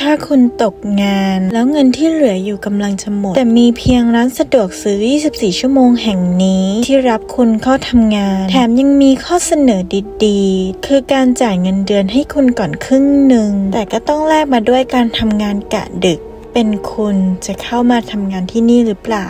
ถ้าคุณตกงานแล้วเงินที่เหลืออยู่กำลังจะหมด แต่มีเพียงร้านสะดวกซื้อ 24 ชั่วโมงแห่งนี้ ที่รับคุณเข้าทำงาน แถมยังมีข้อเสนอดีๆ คือการจ่ายเงินเดือนให้คุณก่อนครึ่งหนึ่ง แต่ก็ต้องแลกมาด้วยการทำงานกะดึก เป็นคุณจะเข้ามาทำงานที่นี่หรือเปล่า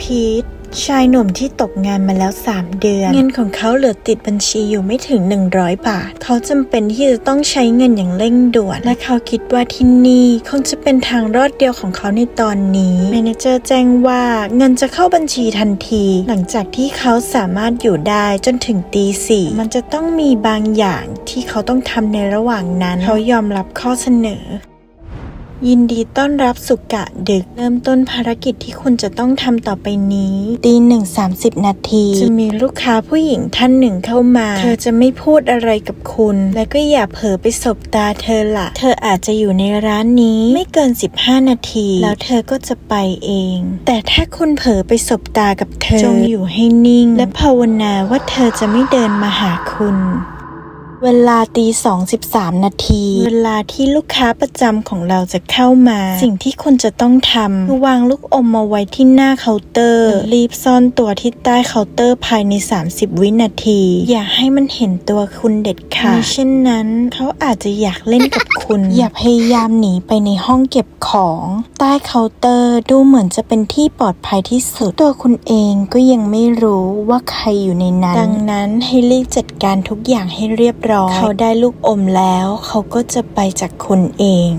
พีท ชายหนุ่มที่ตกงานมาแล้ว 3 เดือน เงินของเขาเหลือติดบัญชีอยู่ไม่ถึง 100 บาท เขาจำเป็นที่จะต้องใช้เงินอย่างเร่งด่วน และเขาคิดว่าที่นี่คงจะเป็นทางรอดเดียวของเขาในตอนนี้เมเนเจอร์แจ้งว่าเงินจะเข้าบัญชีทันที หลังจากที่เขาสามารถอยู่ได้จนถึงตีสี่มันจะต้องมีบางอย่างที่เขาต้องทำในระหว่างนั้น เขายอมรับข้อเสนอ ยินดีต้อนรับสุกะดึก เริ่มต้นภารกิจที่คุณจะต้องทำต่อไปนี้ตีหนึ่งสามสิบนาที จะมีลูกค้าผู้หญิงท่านหนึ่งเข้ามา เธอจะไม่พูดอะไรกับคุณ และก็อย่าเผลอไปสบตาเธอละเธออาจจะอยู่ในร้านนี้ไม่เกิน 15 นาที แล้วเธอก็จะไปเอง แต่ถ้าคุณเผลอไปสบตากับเธอจงอยู่ให้นิ่ง และภาวนาว่าเธอจะไม่เดินมาหาคุณ เวลาตีสองสิบสามนาที เวลาที่ลูกค้าประจำของเราจะเข้ามา สิ่งที่คุณจะต้องทำคือวางลูกอมมาไว้ที่หน้าเคาน์เตอร์ รีบซ่อนตัวที่ใต้เคาน์เตอร์ภายใน 30 วินาที อย่าให้มันเห็นตัวคุณเด็ดขาดมิเช่นนั้น เขาอาจจะอยากเล่นกับคุณ อย่าพยายามหนีไปในห้องเก็บของ ใต้เคาน์เตอร์ดูเหมือนจะเป็นที่ปลอดภัยที่สุด ตัวคุณเองก็ยังไม่รู้ว่าใครอยู่ในนั้น ดังนั้นให้รีบจัดการทุกอย่างให้เรียบร้อยเขาได้ลูกอมแล้ว เขาก็จะไปจากคุณเอง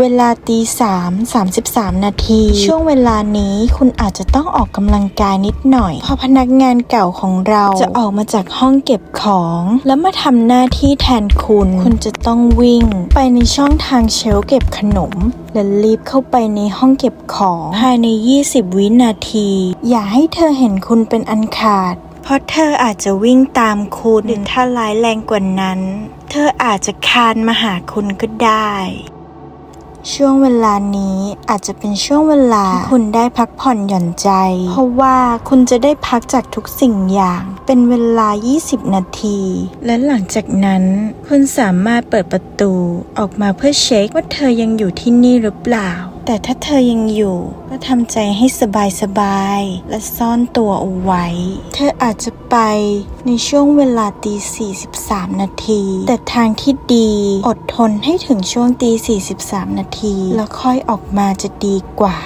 เวลาตีสามสามสิบสามนาที ช่วงเวลานี้คุณอาจจะต้องออกกำลังกายนิดหน่อย เพราะพนักงานเก่าของเราจะออกมาจากห้องเก็บของ แล้วมาทำหน้าที่แทนคุณ คุณจะต้องวิ่ง ไปในช่องทางเชลเก็บขนม และรีบเข้าไปในห้องเก็บของ ภายใน 20 วินาที อย่าให้เธอเห็นคุณเป็นอันขาด เพราะเธออาจจะวิ่งตามคุณหรือถ้าร้ายแรงกว่านั้น เธออาจจะคานมาหาคุณก็ได้ ช่วงเวลานี้อาจจะเป็นช่วงเวลาที่คุณได้พักผ่อนหย่อนใจ เพราะว่าคุณจะได้พักจากทุกสิ่งอย่าง เป็นเวลา 20 นาที และหลังจากนั้น คุณสามารถเปิดประตูออกมาเพื่อเช็คว่าเธอยังอยู่ที่นี่หรือเปล่า แต่ถ้าเธอยังอยู่ ก็ทำใจให้สบายๆและซ่อนตัวเอาไว้ เธออาจจะไปในช่วงเวลาตี 43 นาที แต่ทางที่ดีอดทนให้ถึงช่วงตี 43 นาที แล้วค่อยออกมาจะดีกว่า